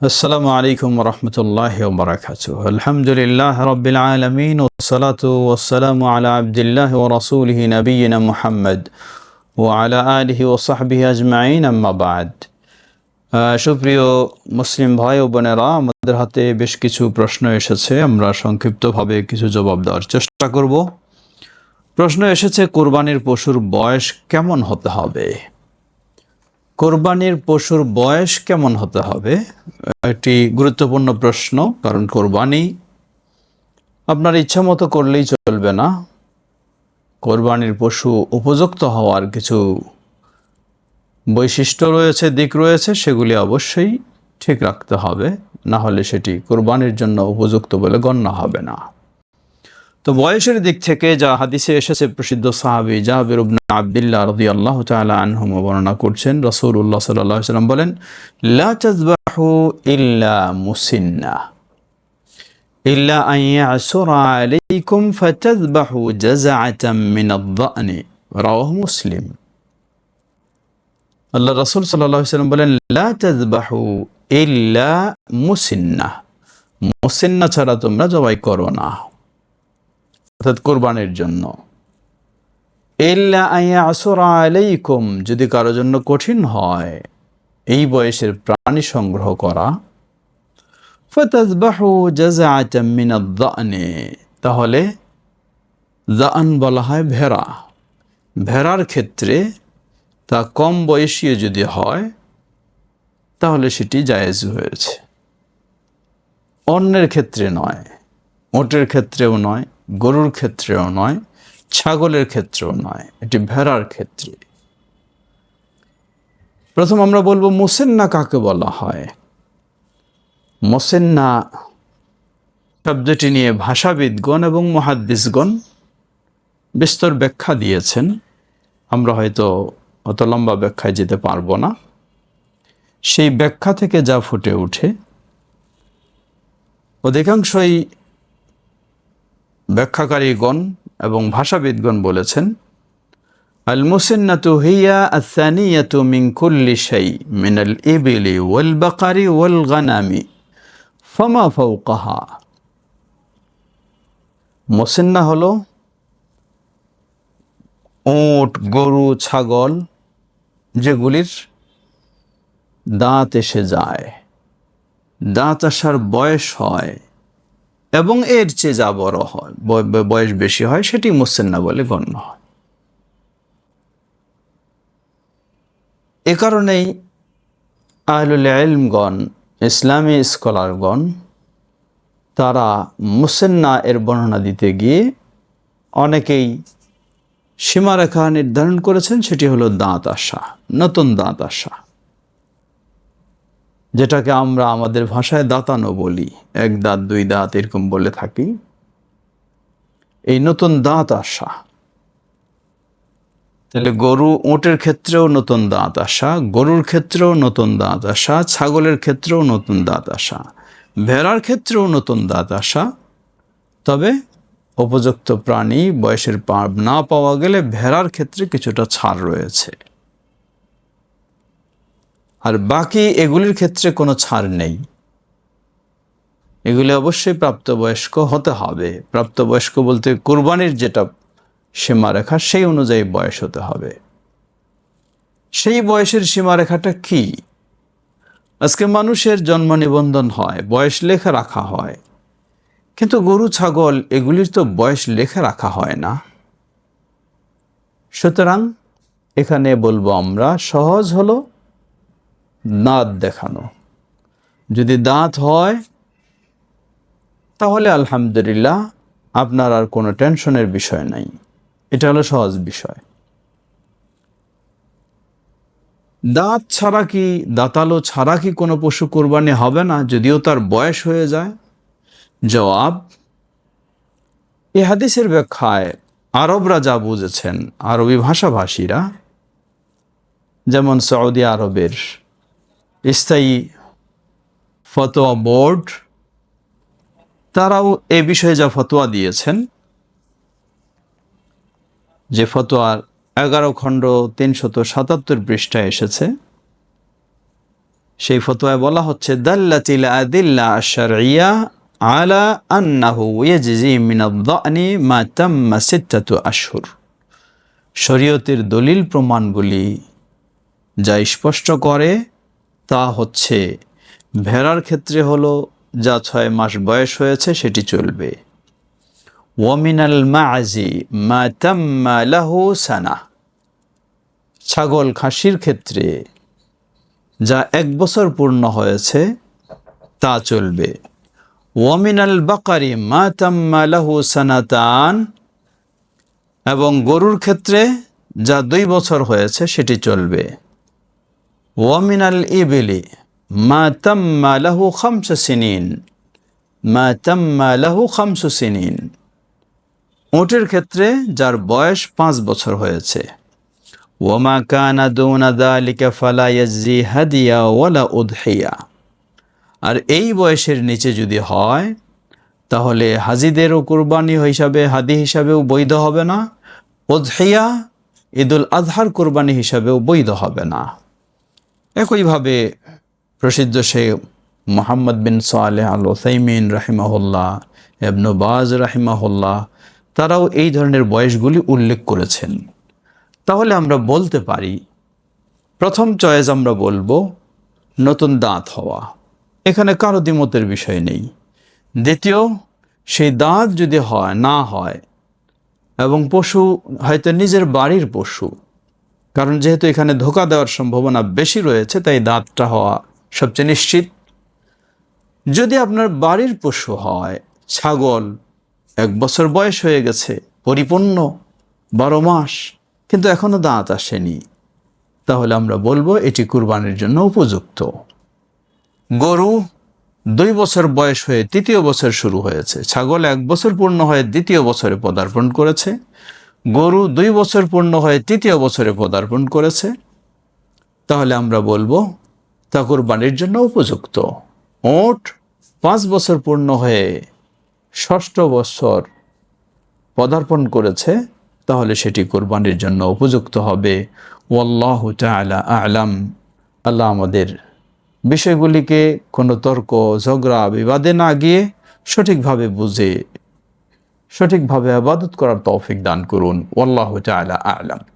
আসসালামু আলাইকুম রহমতুল্লাহ বারাকাত আলহামদুলিল্লাহ রবিল আলমিন ওসালাত ওসালাম আলা আবদুল্লাহ ও রসুলহি নবীনা মুহাম্মদ ও আলা আলহি ও সাহবি আজমাইন আম্মাবাদ সুপ্রিয় মুসলিম ভাই ও বোনেরা, আমাদের হাতে বেশ কিছু প্রশ্ন এসেছে। আমরা সংক্ষিপ্তভাবে কিছু জবাব দেওয়ার চেষ্টা করব। প্রশ্ন এসেছে, কোরবানির পশুর বয়স কেমন হতে হবে? কোরবানির পশুর বয়স কেমন হতে হবে? একটি গুরুত্বপূর্ণ প্রশ্ন, কারণ কোরবানি আপনার ইচ্ছা মতো করলেই চলবে না। কোরবানির পশু উপযুক্ত হওয়ার কিছু বৈশিষ্ট্য রয়েছে, দিক রয়েছে, সেগুলি অবশ্যই ঠিক রাখতে হবে। না হলে সেটি কোরবানির জন্য উপযুক্ত বলে গণ্য হবে না। তো বয়সের দিক থেকে যা হাদিসে এসেছে, প্রসিদ্ধ সাহাবি জাহাবির ইবনে আব্দুল্লাহ রাদিয়াল্লাহু তাআলা আনহুম বর্ণনা করছেন। রাসূলুল্লাহ সাল্লাল্লাহু আলাইহি সাল্লাম বলেন, লা তাযবাহু ইল্লা মুসিন্না, ইল্লা আন ইয়াসুরা আলাইকুম ফাতাযবাহু জাযআতাম মিন আদ-দা'নি রাওয়াহু মুসলিম। আল্লাহ রাসূল সাল্লাল্লাহু আলাইহি সাল্লাম বলেন, লা তাযবাহু ইল্লা মুসিন্না মুসিন্না ছাড়া তোমরা জবাই করো না। অর্থাৎ কোরবানির জন্য। আইয়া আসরা আলাইকুম, যদি কারও জন্য কঠিন হয়, এই বয়সের প্রাণী সংগ্রহ করা। মিন আদ-দা'নি তাহলে দান বলা হয় ভেড়া। ভেড়ার ক্ষেত্রে তা কম বয়সী যদি হয়, তাহলে সেটি জায়েজ হয়েছে। অন্যের ক্ষেত্রে নয়, ওটের ক্ষেত্রেও নয় গরুর ক্ষেত্রেও নয়, ছাগলের ক্ষেত্রেও নয়, এটি ভেড়ার ক্ষেত্রে। প্রথম আমরা বলব মোসেন্না কাকে বলা হয়? মোসেন্না শব্দটি নিয়ে ভাষাবিদগণ এবং মহাদ্দিসগণ বিস্তর ব্যাখ্যা দিয়েছেন। আমরা হয়তো অত লম্বা ব্যাখ্যায় যেতে পারব না। সেই ব্যাখ্যা থেকে যা ফুটে ওঠে অধিকাংশই ব্যাখ্যাকারীগণ এবং ভাষাবিদগণ বলেছেন আল মুসিন্নাতু হিয়া আসানিয়াতু মিন কুল্লি শাই মিন আল ইবিলি ওয়াল বাকারি ওয়াল গানামি ফামা ফাওকাহা। মুসিন্না হলো ওট গরু, ছাগল, যেগুলির দাঁত এসে যায়। দাঁত আসার বয়স হয় এবং এর চেয়ে যা বড় হয়, বয়- বয়- বয়স বেশি হয়, সেটি মুসেন্না বলে গণ্য হয়। এ কারণেই আহলুল ইলমগণ, ইসলামী স্কলারগণ, তারা মুসেন্না এর বর্ণনা দিতে গিয়ে অনেকেই সীমারেখা নির্ধারণ করেছেন, সেটি হলো দাঁত আসা নতুন দাঁত আসা যেটাকে আমরা আমাদের ভাষায় দাঁতানো বলি। এক দাঁত, দুই দাঁত এরকম বলে থাকি। এই নতুন দাঁত আসা। তাহলে গরু ওটের ক্ষেত্রেও নতুন দাঁত আসা, গরুর ক্ষেত্রেও নতুন দাঁত আসা, ছাগলের ক্ষেত্রেও নতুন দাঁত আসা, ভেড়ার ক্ষেত্রেও নতুন দাঁত আসা। তবে উপযুক্ত প্রাণী, বয়সের পা- না পাওয়া গেলে ভেড়ার ক্ষেত্রে কিছুটা ছাড় রয়েছে। আর বাকি এগুলির ক্ষেত্রে কোনো ছাড় নেই। এগুলি অবশ্যই প্রাপ্তবয়স্ক হতে হবে। প্রাপ্তবয়স্ক বলতে কোরবানির যেটা সীমারেখা, সেই অনুযায়ী বয়স হতে হবে। সেই বয়সের সীমারেখাটা কি? আজকে মানুষের জন্ম নিবন্ধন হয়, বয়স লেখা রাখা হয়। কিন্তু গরু, ছাগল, এগুলির তো বয়স লেখা রাখা হয় না। সুতরাং এখানে বলব আমরা, সহজ হলো দাঁত দেখানো। যদি দাঁত হয়, তাহলে আলহামদুলিল্লাহ আপনার আর কোনো টেনশনের বিষয় নাই। এটা হলো সহজ বিষয়। দাঁত ছাড়া কি, দাঁতালো ছাড়া কি কোনো পশু কোরবানি হবে না, যদিও তার বয়স হয়ে যায়? জবাব, এ হাদিসের ব্যাখ্যায় আরবরা যা বুঝেছেন, আরবি ভাষাভাষীরা, যেমন সৌদি আরবের স্থায়ী ফতোয়া বোর্ড, তারাও এ বিষয়ে যা ফতোয়া দিয়েছেন, যে ফতোয়ার এগারো খণ্ড তিনশত সাতাত্তর পৃষ্ঠায় এসেছে। সেই ফতোয়ায় বলা হচ্ছে আদিল্লা আলা শরীয়তের দলিল প্রমাণগুলি যা স্পষ্ট করে তা হচ্ছে, ভেড়ার ক্ষেত্রে হলো, যা ছয় মাস বয়স হয়েছে, সেটি চলবে। ওয়ামিনাল মাজি মা তাম্মা সানা। ছাগল খাসির ক্ষেত্রে, যা এক বছর পূর্ণ হয়েছে, তা চলবে। ওয়ামিনাল বাকারি মা তাম্মা লাহু সানাতান। এবং গরুর ক্ষেত্রে, যা দুই বছর হয়েছে, সেটি চলবে। ওয়ামিনাল ইবিলি মা তাম্মা লাহু খামসু সিনিন মা তাম্মা লাহু খামসু সিনিন উটের ক্ষেত্রে যার বয়স পাঁচ বছর হয়েছে। ওমা কানা দৌনা দালিকা ফালা ইয়াজি হাদিয়া ওয়ালা উদহিয়া আর এই বয়সের নিচে যদি হয়, তাহলে হাজিদেরও কোরবানি হিসাবে, হাদি হিসাবেও বৈধ হবে না। উদহিয়া ঈদুল আজহার কুরবানি হিসাবেও বৈধ হবে না। একইভাবে প্রসিদ্ধ শেখ মোহাম্মদ বিন সালেহ আল ওসাইমিন রাহিমাহুল্লাহ এবনু বাজ রাহিমাহুল্লাহ, তারাও এই ধরনের বয়সগুলি উল্লেখ করেছেন। তাহলে আমরা বলতে পারি, প্রথম চয়েস আমরা বলব নতুন দাঁত হওয়া। এখানে কারও দ্বিমতের বিষয় নেই। দ্বিতীয়, সেই দাঁত যদি হয়, না হয়, এবং পশু হয়তো নিজের বাড়ির পশু কারণ যেহেতু এখানে ধোকা দেওয়ার সম্ভাবনা বেশি রয়েছে, তাই দাঁতটা হওয়া সবচেয়ে নিশ্চিত। যদি আপনার বাড়ির পশু হয়, ছাগল এক বছর বয়স হয়ে গেছে, পরিপূর্ণ, বারো মাস, কিন্তু এখনও দাঁত আসেনি, তাহলে আমরা বলব এটি কুরবানির জন্য উপযুক্ত। গরু দুই বছর বয়স হয়ে তৃতীয় বছর শুরু হয়েছে, ছাগল এক বছর পূর্ণ হয়ে দ্বিতীয় বছরে পদার্পণ করেছে গরু দুই বছর পূর্ণ হয়ে তৃতীয় বছরে পদার্পণ করেছে, তাহলে আমরা বলব তা কুরবানির জন্য উপযুক্ত। ওট পাঁচ বছর পূর্ণ হয়ে ষষ্ঠ বছর পদার্পণ করেছে, তাহলে সেটি কোরবানির জন্য উপযুক্ত হবে। ওয়াল্লাহ তালা আলাম। আল্লাহ আমাদের বিষয়গুলিকে কোনো তর্ক, ঝগড়া, বিবাদে না গিয়ে সঠিকভাবে বুঝে সঠিকভাবে আবাদত করার তৌফিক দান করুন। ওল্লাহ তালা আলাম।